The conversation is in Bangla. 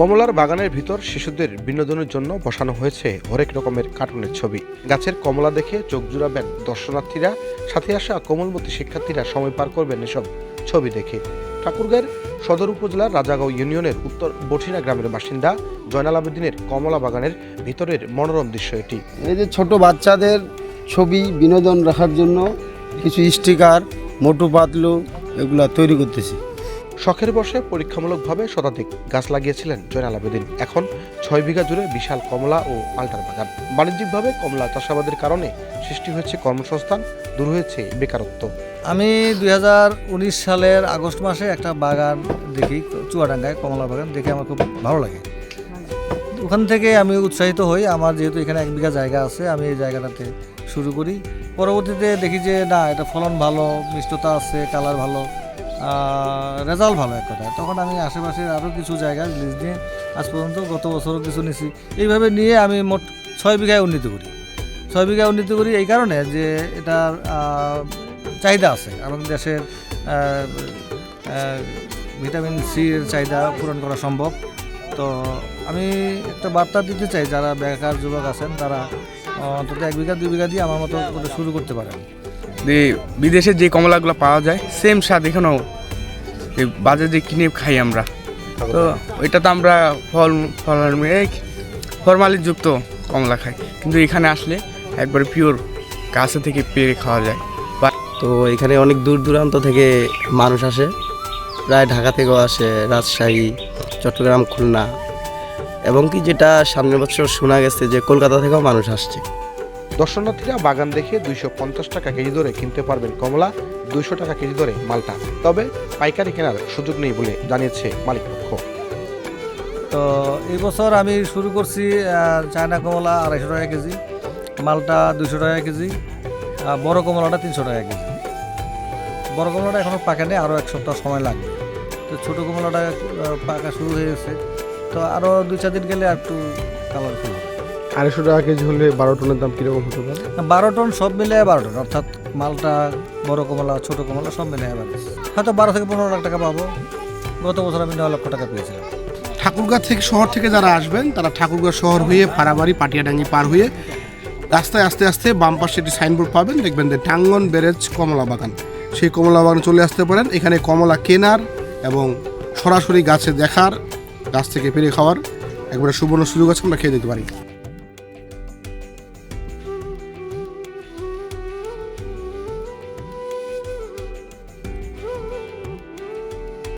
কমলার বাগানের ভিতর শিশুদের বিনোদনের জন্য বসানো হয়েছে হরেক রকমের কার্টুনের ছবি। গাছের কমলা দেখে চোখ জুড়াবেন দর্শনার্থীরা, সাথে আসা কোমলমতী শিক্ষার্থীরা সময় পার করবেন এসব ছবি দেখে। ঠাকুরগাঁয়ের সদর উপজেলার রাজাগাঁও ইউনিয়নের উত্তর বঠিনা গ্রামের বাসিন্দা জয়নাল আবেদিনের কমলা বাগানের ভিতরের মনোরম দৃশ্য এটি। এই যে ছোট বাচ্চাদের ছবি, বিনোদন রাখার জন্য কিছু স্টিকার, মোটু পাতলু এগুলা তৈরি করতেছি। শখের বসে পরীক্ষামূলকভাবে শতাধিক গাছ লাগিয়েছিলেন জয়নাল আবেদিন। এখন ছয় বিঘা জুড়ে বিশাল কমলা ও মাল্টার বাগান। বাণিজ্যিকভাবে কমলা চাষাবাদের কারণে সৃষ্টি হয়েছে কর্মসংস্থান, দূর হয়েছে বেকারত্ব। আমি দু হাজার উনিশ সালের আগস্ট মাসে একটা বাগান দেখি, চুয়াডাঙ্গায় কমলা বাগান, দেখে আমার খুব ভালো লাগে। ওখান থেকে আমি উৎসাহিত হই, আমার যেহেতু এখানে এক বিঘা জায়গা আছে, আমি এই জায়গাটাতে শুরু করি। পরবর্তীতে দেখি যে না, এটা ফলন ভালো, মিষ্টতা আছে, কালার ভালো। রেজাল্ট ভালো এক কথায়। তখন আমি আশেপাশে আরও কিছু জায়গা লিজ নিয়ে আজ পর্যন্ত গত বছরও কিছু নিছি। এইভাবে নিয়ে আমি মোট ছয় বিঘায় উন্নতি করি। ছয় বিঘায় উন্নতি করি এই কারণে যে এটার চাহিদা আছে। আমাদের দেশের ভিটামিন সির চাহিদা পূরণ করা সম্ভব। তো আমি একটা বার্তা দিতে চাই, যারা বেকার যুবক আছেন, তারা অন্তত এক বিঘা, দুই বিঘা দিয়ে আমার মতো শুরু করতে পারেন। বিদেশে যে কমলাগুলো পাওয়া যায় সেম স্বাদ এখানেও বাজারে কিনে খাই আমরা? তো ওইটা তো আমরা ফল ফল ফরমালিন যুক্ত কমলা খাই। কিন্তু এখানে আসলে একবারে পিওর গাছে থেকে পেরে খাওয়া যায়। তো এখানে অনেক দূর দূরান্ত থেকে মানুষ আসে। প্রায় ঢাকা থেকেও আসে রাজশাহী, চট্টগ্রাম, খুলনা। এবং কি যেটা সামনের বছর শোনা গেছে যে কলকাতা থেকেও মানুষ আসছে। দর্শনার্থীরা বাগান দেখে দুইশো পঞ্চাশ টাকা কেজি দরে কিনতে পারবেন কমলা, দুইশো টাকা কেজি দরে মালটা। তবে পাইকারি কেনার সুযোগ নেই বলে জানিয়েছে মালিকপক্ষ। তো এবছর আমি শুরু করছি চায়না কমলা আড়াইশো টাকা কেজি, মালটা দুশো টাকা কেজি বড় কমলাটা তিনশো টাকা কেজি। বড় কমলাটা এখনও পাকে নেই আরও এক সপ্তাহ সময় লাগবে। তো ছোটো কমলাটা পাকা শুরু হয়ে গেছে। তো আরও দুই চার দিন গেলে একটু কালারফুল আড়াইশো টাকা কেজি হলে বারো টনের দাম কীরকম হতে পারে? বারো টন সব মিলে বারো টন অর্থাৎ মালটা বড় কমলা ছোট কমলা সব মিলে এবার হয়তো বারো থেকে পনেরো লাখ টাকা পাবো। গত বছর আমি নয় লক্ষ টাকা পেয়েছিলাম। ঠাকুরগাঁ থেকে শহর থেকে যারা আসবেন তারা ঠাকুরগাঁ শহর হয়ে পাড়াবাড়ি পাটিয়াডাঙ্গি পার হয়ে রাস্তায় আস্তে আস্তে বাম পাশে একটি সাইনবোর্ড পাবেন। দেখবেন যে টাঙ্গন ব্যারেজ কমলা বাগান। সেই কমলা বাগানে চলে আসতে পারেন। এখানে কমলা কেনার এবং সরাসরি গাছে দেখার গাছ থেকে পেরে খাওয়ার একবারে সুবর্ণ সুযোগ আছে আমরা খেয়ে দিতে পারি।